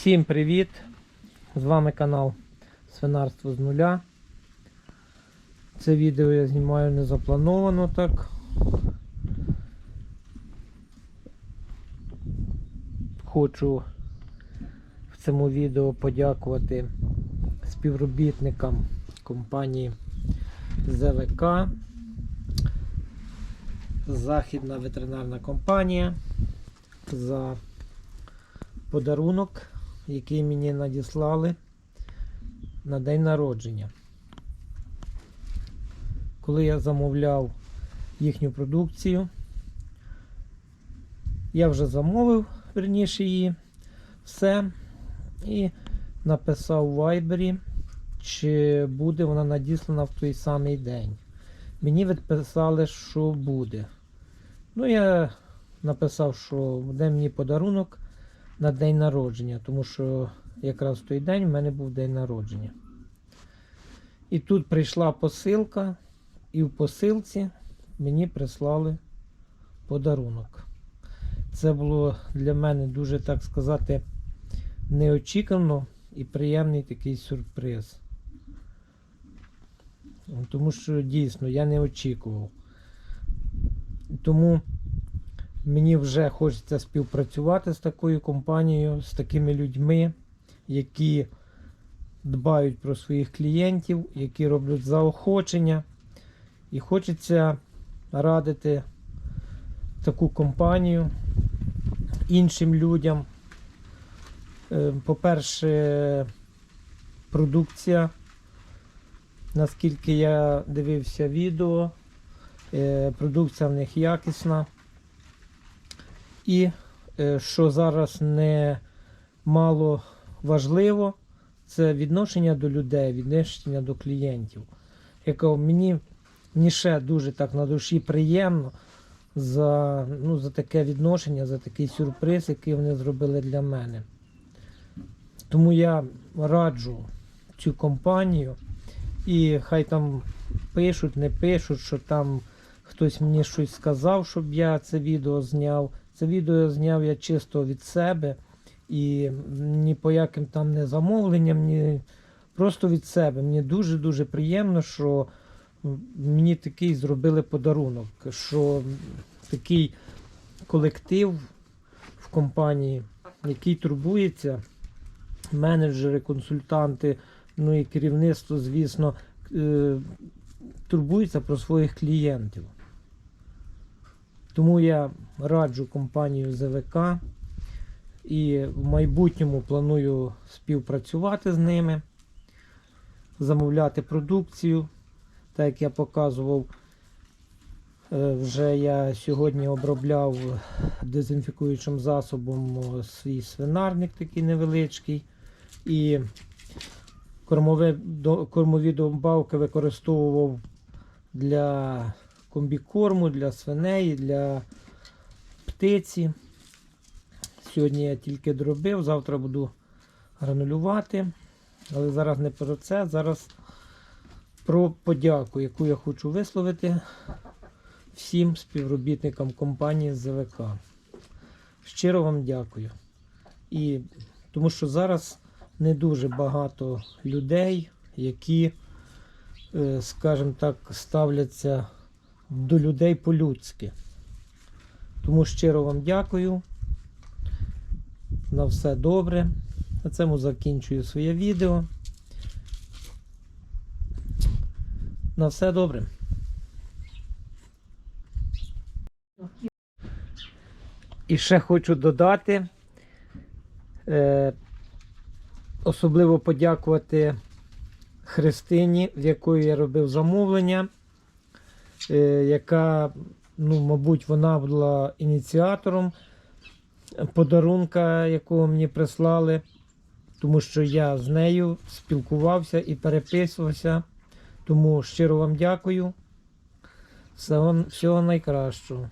Всім привіт! З вами канал Свинарство з нуля. Це відео я знімаю не заплановано так. Хочу в цьому відео подякувати співробітникам компанії ЗВК. Західна ветеринарна компанія за подарунок, який мені надіслали на день народження. Коли я замовляв їхню продукцію, я вже замовив верніше її все і написав в Viber, чи буде вона надіслана в той самий день. Мені відписали, що буде. Ну, я написав, що буде мені подарунок на день народження, тому що якраз в той день в мене був день народження. І тут прийшла посилка, і в посилці мені прислали подарунок. Це було для мене дуже, так сказати, неочікувано і приємний такий сюрприз. Тому що дійсно я не очікував. Тому Мені вже хочеться співпрацювати з такою компанією, з такими людьми, які дбають про своїх клієнтів, які роблять заохочення. І хочеться радити таку компанію іншим людям. Е, По-перше, продукція, наскільки я дивився відео, е, продукція в них якісна. І е, що зараз не мало важливо, це відношення до людей, відношення до клієнтів. Яке мені, мені ще дуже так на душі приємно за, ну, за таке відношення, за такий сюрприз, який вони зробили для мене. Тому я раджу цю компанію. І хай там пишуть, не пишуть, що там хтось мені щось сказав, щоб я це відео зняв. Це відео зняв я чисто від себе і ні по яким там не замовленням, ні просто від себе. Мені дуже-дуже приємно, що мені такий зробили подарунок, що такий колектив в компанії, який турбується, менеджери, консультанти, ну і керівництво, звісно, е, турбується про своїх клієнтів. Тому я раджу компанію ЗВК і в майбутньому планую співпрацювати з ними, замовляти продукцію. Так як я показував, е, вже я сьогодні обробляв дезінфікуючим засобом свій свинарник такий невеличкий. І кормові, кормові добавки використовував для комбікорму для свиней, для птиці. Сьогодні я тільки дробив, завтра буду гранулювати. Але зараз не про це, зараз про подяку, яку я хочу висловити всім співробітникам компанії ЗВК. Щиро вам дякую. І тому що зараз не дуже багато людей, які, е, скажімо так, ставляться до людей по-людськи. Тому щиро вам дякую. На все добре. На цьому закінчую своє відео. На все добре. І ще хочу додати, е, особливо подякувати Христині, в якої я робив замовлення е, яка, ну, мабуть, вона була ініціатором подарунка, якого мені прислали, тому що я з нею спілкувався і переписувався. Тому щиро вам дякую. Всього, найкращого.